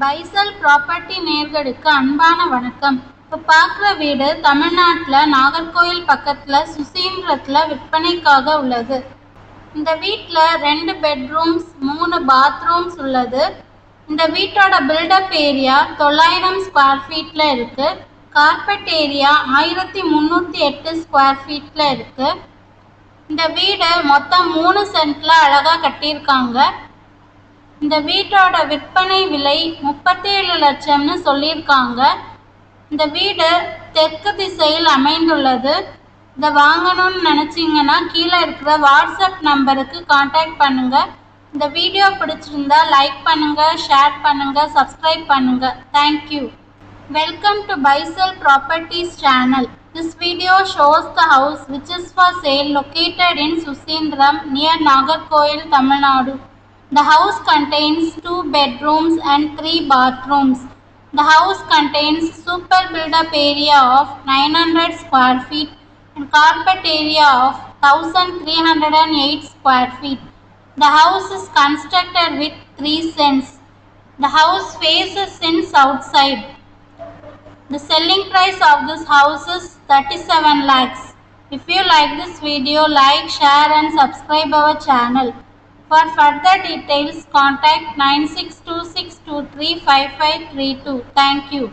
பைசல் property நேர்களுக்கு அன்பான வணக்கம். இப்போ பார்க்குற வீடு தமிழ்நாட்டில் நாகர்கோயில் பக்கத்தில் சுசீந்திரத்தில் விற்பனைக்காக உள்ளது. இந்த வீட்டில் ரெண்டு பெட்ரூம்ஸ் மூணு பாத்ரூம்ஸ் உள்ளது. இந்த வீட்டோட பில்டப் ஏரியா தொள்ளாயிரம் ஸ்கொயர் ஃபீட்டில் இருக்குது கார்பெட் ஏரியா ஆயிரத்தி முந்நூற்றி எட்டு ஸ்கொயர் ஃபீட்டில் இருக்குது இந்த வீடு மொத்தம் மூணு சென்ட்ல அழகாக கட்டியிருக்காங்க. இந்த வீட்டோட விற்பனை விலை முப்பத்தேழு லட்சம்னு சொல்லியிருக்காங்க. இந்த வீடு தெற்கு திசையில் அமைந்துள்ளது. இதை வாங்கணும்னு நினச்சிங்கன்னா கீழே இருக்கிற வாட்ஸ்அப் நம்பருக்கு காண்டாக்ட் பண்ணுங்கள் இந்த வீடியோ பிடிச்சிருந்தா லைக் பண்ணுங்கள் ஷேர் பண்ணுங்கள் சப்ஸ்கிரைப் பண்ணுங்கள் thank you welcome to Faisal properties channel This video shows the house which is for sale located in Susindram near Nagarkoil, Tamil Nadu. The house contains two bedrooms and three bathrooms. The house contains super build-up area of 900 square feet and carpet area of 1308 square feet. The house is constructed with three cents. The house faces in south side. The selling price of this house is 37 lakhs. If you like this video, like, share and subscribe our channel. For further details, contact 9626235532. Thank you.